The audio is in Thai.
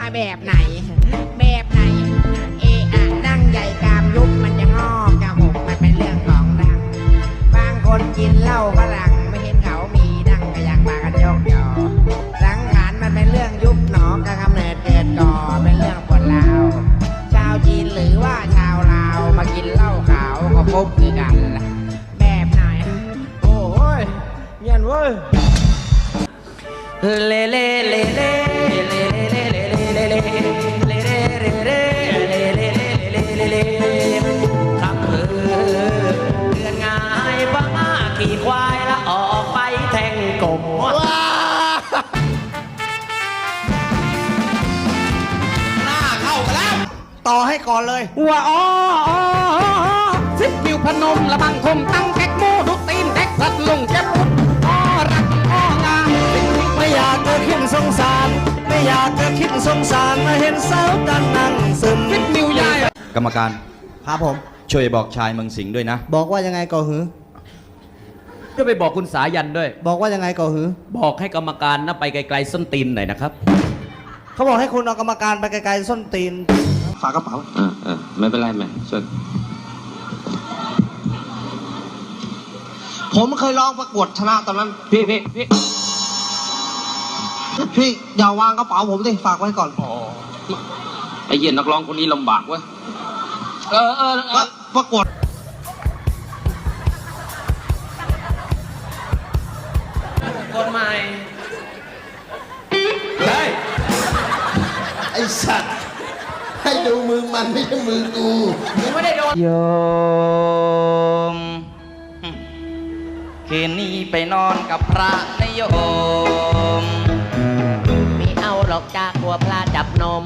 อะแบบไหน แบบไหน เอะอะนั่งใหญ่กามยุบมันจะงอกจะหกมันเป็นเรื่องของดัง บางคนกินเหล้าฝรั่งไม่เห็นเขามีดังก็อยากมากันยกยอสังขารมันเป็นเรื่องยุบหนอกระกำเนิดเกิดก่อเป็นเรื่องปวดร้าวชาวจีนหรือว่าชาวลาวมากินเหล้าขาวก็พบคือกันแบบไหน โอ้ยเงียนเว้ย เลเลเลเลเลเล ขี่ควายแล้วออกไปแทงกบหน้าเข้ากันแล้ว ต่อให้ก่อนเลย ว่าอ๋ออ๋อสิบนิ้วพนมละบังคมตั้งแท็กโมทุกตีนแท็กสัดลงเจ็บอ้อรักอ้องามสิ่งที่ไม่อยากจะคิดสงสาร ไม่อยากจะคิดสงสารมาเห็นสาวกันนั่งซึมสิบนิ้วใหญ่กรรมการครับผม ช่วยบอกชายเมืองสิงห์ด้วยนะ บอกว่ายังไงก่อหือ จะไปบอกคุณสายันด้วย บอกว่ายังไงก่อหือ บอกให้กรรมการนะไปไกลๆส้นตีนหน่อยนะครับ เขาบอกให้คุณเอากรรมการไปไกลๆส้นตีน ฝากกระเป๋าเออเออไม่เป็นไรแม่ช่วยผมเคยลองประกวดชนะตอนนั้น พี่พี่พี่พี่อย่าวางกระเป๋าผมดิฝากไว้ก่อนไอ้เหี้ย็นนักร้องคนนี้ลำบากเว้ย เออเออเอก็อประกวด สัตว์ ให้ดูมือมันไม่ใช่มือกูโยมคืนนี้ไปนอนกับพระนโยมไม่เอาหรอกจากกลัวพลาจับนม